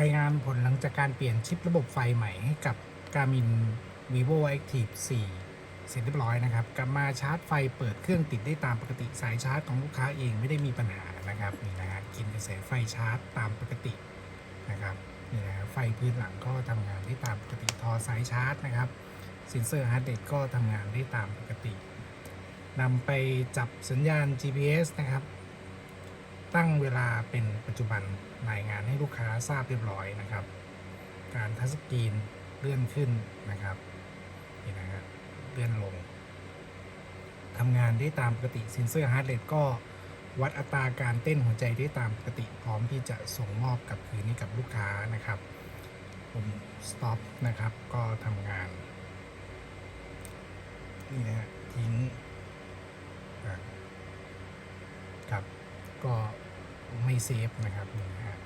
รายงานผลหลังจากการเปลี่ยนชิประบบไฟใหม่ให้กับ Garmin Vivo Active 4 เสร็จเรียบร้อยนะครับ กลับมาชาร์จไฟเปิดเครื่องติดได้ตามปกติสายชาร์จของลูกค้าเองไม่ได้มีปัญหานะครับนี่นะฮะกินกระแสไฟชาร์จตามปกตินะครับนี่นะไฟพื้นหลังก็ทำงานได้ตามปกติทอสายชาร์จนะครับเซนเซอร์ฮาร์ดเรทก็ทำงานได้ตามปกตินำไปจับสัญญาณ GPS นะครับ ตั้งเวลาเป็นปัจจุบันรายงานให้ลูกค้าทราบเรียบร้อยนะครับ การทัชสกรีนเลื่อนขึ้นนะครับนี่นะฮะเลื่อนลงทำงานได้ตามปกติเซนเซอร์ฮาร์ดเรทก็วัดอัตราการเต้นหัวใจได้ตามปกติพร้อมที่จะส่งมอบกับคืนให้กับลูกค้านะครับปุ่ม stop นะครับก็ทำงานนี่นะทิ้งครับก็ ไม่เซฟนะครับนี่ฮะ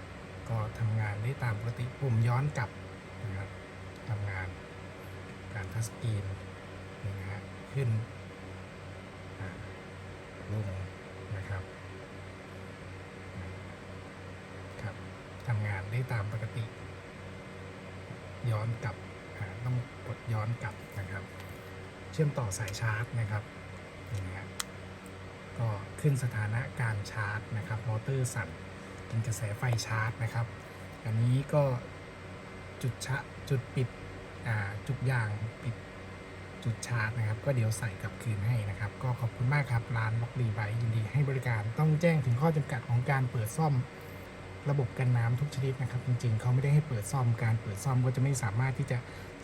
ก็ทำงานได้ตามปกติปุ่มย้อนกลับนะครับทำงานการทัชสกรีนนี่นะฮะขึ้นลงนะครับครับทำงานได้ตามปกติ ย้อนกลับต้องกดย้อนกลับนะครับ เชื่อมต่อสายชาร์จนะครับนี่นะฮะ ขึ้นสถานะการชาร์จนะครับมอเตอร์สั่นกินกระแสไฟชาร์จนะครับ อันนี้ก็จุดชะจุดปิดจุดยางปิดจุดชาร์จนะครับ ก็เดี๋ยวใส่กลับคืนให้นะครับ ก็ขอบคุณมากครับร้านล็อกรีไบยินดีให้บริการต้องแจ้งถึงข้อจำกัดของการเปิดซ่อมระบบกันน้ำทุกชนิดนะครับ จริงๆ เขาไม่ได้ให้เปิดซ่อมการเปิดซ่อมก็จะไม่สามารถที่จะ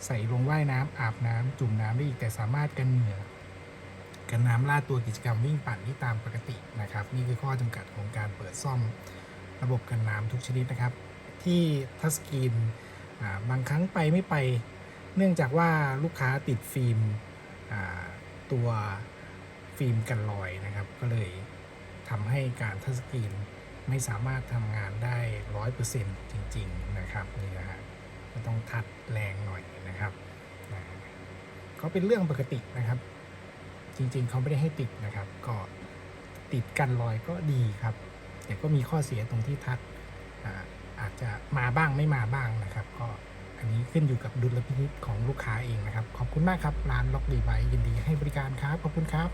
ใส่ลงว่ายน้ำอาบน้ำจุ่มน้ำได้อีกแต่สามารถกันเหงื่อ กันน้ำลาดตัวกิจกรรมวิ่งปั่นที่ตามปกตินะครับ นี่คือข้อจำกัดของการเปิดซ่อมระบบกันน้ำทุกชนิดนะครับ ที่ทัสกีนบางครั้งไปไม่ไป เนื่องจากว่าลูกค้าติดฟิล์มตัวฟิล์มกันรอยนะครับ ก็เลยทำให้การทัสกีนไม่สามารถทำงานได้ร้อยเปอร์เซ็นต์จริง ๆ นะครับนี่นะฮะก็ต้องทัดแรงหน่อยนะครับ ก็เป็นเรื่องปกตินะครับ จริงๆ เขาไม่ได้ให้ติดนะครับ ก็ติดกันรอยก็ดีครับ แต่ก็มีข้อเสียตรงที่ทัดอาอาจจะมาบ้างไม่มาบ้างนะครับ ก็อันนี้ขึ้นอยู่กับดุลพินิจของลูกค้าเองนะครับ ขอบคุณมากครับ ร้านล็อกดีไว้ยินดีให้บริการครับ ขอบคุณครับ